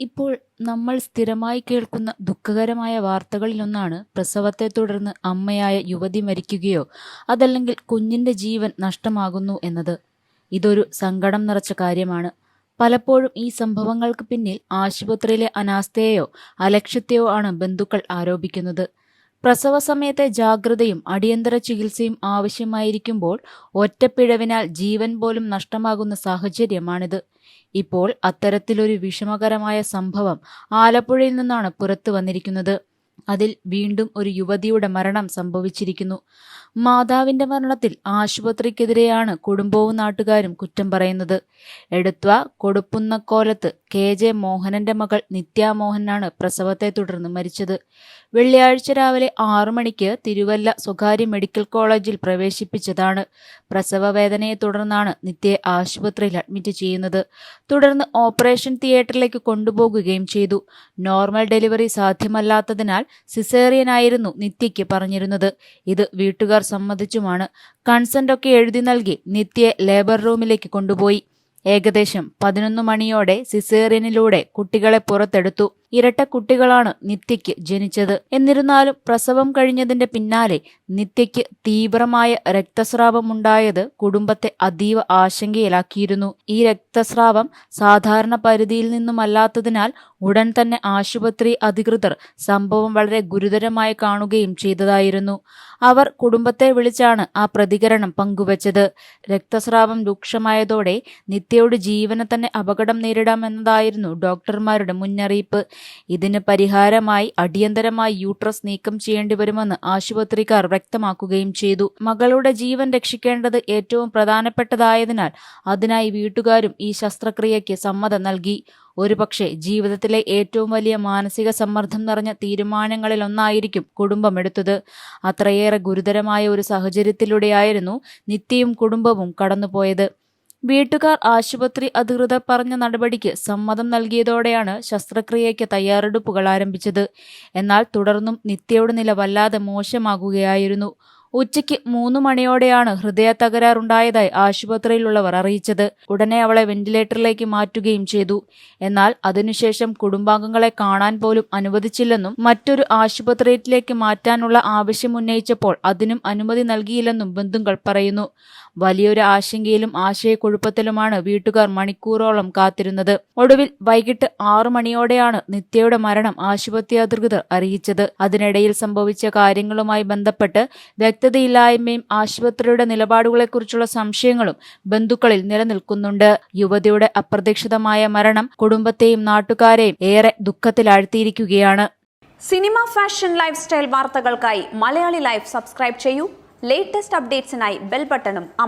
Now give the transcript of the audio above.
ഇപ്പോൾ നമ്മൾ സ്ഥിരമായി കേൾക്കുന്ന ദുഃഖകരമായ വാർത്തകളിലൊന്നാണ് പ്രസവത്തെ തുടർന്ന് അമ്മയായ യുവതി മരിക്കുകയോ അതല്ലെങ്കിൽ കുഞ്ഞിന്റെ ജീവൻ നഷ്ടമാകുന്നു എന്നത്. ഇതൊരു സങ്കടം നിറച്ച കാര്യമാണ്. പലപ്പോഴും ഈ സംഭവങ്ങൾക്ക് പിന്നിൽ ആശുപത്രിയിലെ അനാസ്ഥയെയോ അലക്ഷ്യത്തെയോ ആണ് ബന്ധുക്കൾ ആരോപിക്കുന്നത്. പ്രസവ സമയത്തെ ജാഗ്രതയും അടിയന്തര ചികിത്സയും ആവശ്യമായിരിക്കുമ്പോൾ ഒറ്റപ്പിഴവിനാൽ ജീവൻ പോലും നഷ്ടമാകുന്ന സാഹചര്യമാണിത്. ഇപ്പോൾ അത്തരത്തിലൊരു വിഷമകരമായ സംഭവം ആലപ്പുഴയിൽ നിന്നാണ് പുറത്തു വന്നിരിക്കുന്നത്. അതിൽ വീണ്ടും ഒരു യുവതിയുടെ മരണം സംഭവിച്ചിരിക്കുന്നു. മാതാവിന്റെ മരണത്തിൽ ആശുപത്രിക്കെതിരെയാണ് കുടുംബവും നാട്ടുകാരും കുറ്റം പറയുന്നത്. എടുത്വ കൊടുപ്പുന്നക്കോലത്ത് കെ ജെ മോഹനന്റെ മകൾ നിത്യാമോഹനാണ് പ്രസവത്തെ തുടർന്ന് മരിച്ചത്. വെള്ളിയാഴ്ച രാവിലെ ആറു മണിക്ക് തിരുവല്ല സ്വകാര്യ മെഡിക്കൽ കോളേജിൽ പ്രവേശിപ്പിച്ചതാണ്. പ്രസവ വേദനയെ തുടർന്നാണ് നിത്യയെ ആശുപത്രിയിൽ അഡ്മിറ്റ് ചെയ്യുന്നത്. തുടർന്ന് ഓപ്പറേഷൻ തിയേറ്ററിലേക്ക് കൊണ്ടുപോകുകയും ചെയ്തു. നോർമൽ ഡെലിവറി സാധ്യമല്ലാത്തതിനാൽ സിസേറിയനായിരുന്നു നിത്യയ്ക്ക് പറഞ്ഞിരുന്നത്. ഇത് വീട്ടുകാർ സമ്മതിച്ചുമാണ്. കൺസെന്റ് ഒക്കെ എഴുതി നൽകി നിത്യയെ ലേബർ റൂമിലേക്ക് കൊണ്ടുപോയി. ഏകദേശം പതിനൊന്ന് മണിയോടെ സിസേറിയനിലൂടെ കുട്ടികളെ പുറത്തെടുത്തു. ഇരട്ട കുട്ടികളാണ് നിത്യയ്ക്ക് ജനിച്ചത്. എന്നിരുന്നാലും പ്രസവം കഴിഞ്ഞതിന്റെ പിന്നാലെ നിത്യയ്ക്ക് തീവ്രമായ രക്തസ്രാവമുണ്ടായത് കുടുംബത്തെ അതീവ ആശങ്കയിലാക്കിയിരുന്നു. ഈ രക്തസ്രാവം സാധാരണ പരിധിയിൽ നിന്നുമല്ലാത്തതിനാൽ ഉടൻ തന്നെ ആശുപത്രി അധികൃതർ സംഭവം വളരെ ഗുരുതരമായി കാണുകയും ചെയ്തതായിരുന്നു. അവർ കുടുംബത്തെ വിളിച്ചാണ് ആ പ്രതികരണം പങ്കുവച്ചത്. രക്തസ്രാവം രൂക്ഷമായതോടെ നിത്യയുടെ ജീവനെ തന്നെ അപകടം നേരിടാമെന്നതായിരുന്നു ഡോക്ടർമാരുടെ മുന്നറിയിപ്പ്. ഇതിന് പരിഹാരമായി അടിയന്തരമായി യൂട്രസ് നീക്കം ചെയ്യേണ്ടി വരുമെന്ന് ആശുപത്രിക്കാർ വ്യക്തമാക്കുകയും ചെയ്തു. മകളുടെ ജീവൻ രക്ഷിക്കേണ്ടത് ഏറ്റവും പ്രധാനപ്പെട്ടതായതിനാൽ അതിനായി വീട്ടുകാരും ഈ ശസ്ത്രക്രിയയ്ക്ക് സമ്മതം നൽകി. ഒരുപക്ഷെ ജീവിതത്തിലെ ഏറ്റവും വലിയ മാനസിക സമ്മർദ്ദം നിറഞ്ഞ തീരുമാനങ്ങളിലൊന്നായിരിക്കും കുടുംബം എടുത്തത്. അത്രയേറെ ഗുരുതരമായ ഒരു സാഹചര്യത്തിലൂടെയായിരുന്നു നിത്യയും കുടുംബവും കടന്നുപോയത്. വീട്ടുകാർ ആശുപത്രി അധികൃതർ പറഞ്ഞ നടപടിക്ക് സമ്മതം നൽകിയതോടെയാണ് ശസ്ത്രക്രിയയ്ക്ക് തയ്യാറെടുപ്പുകൾ ആരംഭിച്ചത്. എന്നാൽ തുടർന്നും നിത്യയുടെ നില വല്ലാതെ മോശമാകുകയായിരുന്നു. ഉച്ചയ്ക്ക് മൂന്ന് മണിയോടെയാണ് ഹൃദയ തകരാറുണ്ടായതായി ആശുപത്രിയിലുള്ളവർ അറിയിച്ചത്. ഉടനെ അവളെ വെന്റിലേറ്ററിലേക്ക് മാറ്റുകയും ചെയ്തു. എന്നാൽ അതിനുശേഷം കുടുംബാംഗങ്ങളെ കാണാൻ പോലും അനുവദിച്ചില്ലെന്നും മറ്റൊരു ആശുപത്രിയിലേക്ക് മാറ്റാനുള്ള ആവശ്യം ഉന്നയിച്ചപ്പോൾ അതിനും അനുമതി നൽകിയില്ലെന്നും ബന്ധുക്കൾ പറയുന്നു. വലിയൊരു ആശങ്കയിലും ആശയക്കുഴപ്പത്തിലുമാണ് വീട്ടുകാർ മണിക്കൂറോളം കാത്തിരുന്നത്. ഒടുവിൽ വൈകിട്ട് ആറു മണിയോടെയാണ് നിത്യയുടെ മരണം ആശുപത്രി അധികൃതർ അറിയിച്ചത്. അതിനിടയിൽ സംഭവിച്ച കാര്യങ്ങളുമായി ബന്ധപ്പെട്ട് വ്യക്തതയില്ലായ്മയും ആശുപത്രിയുടെ നിലപാടുകളെക്കുറിച്ചുള്ള സംശയങ്ങളും ബന്ധുക്കളിൽ നിലനിൽക്കുന്നുണ്ട്. യുവതിയുടെ അപ്രതീക്ഷിതമായ മരണം കുടുംബത്തെയും നാട്ടുകാരെയും ഏറെ ദുഃഖത്തിലാഴ്ത്തിയിരിക്കുകയാണ്. സിനിമ ഫാഷൻ ലൈഫ് സ്റ്റൈൽ വാർത്തകൾക്കായി മലയാളി ലൈഫ് സബ്സ്ക്രൈബ് ചെയ്യൂ. ലേറ്റസ്റ്റ് അപ്ഡേറ്റ്സിനായി ബെൽ ബട്ടണും അമർ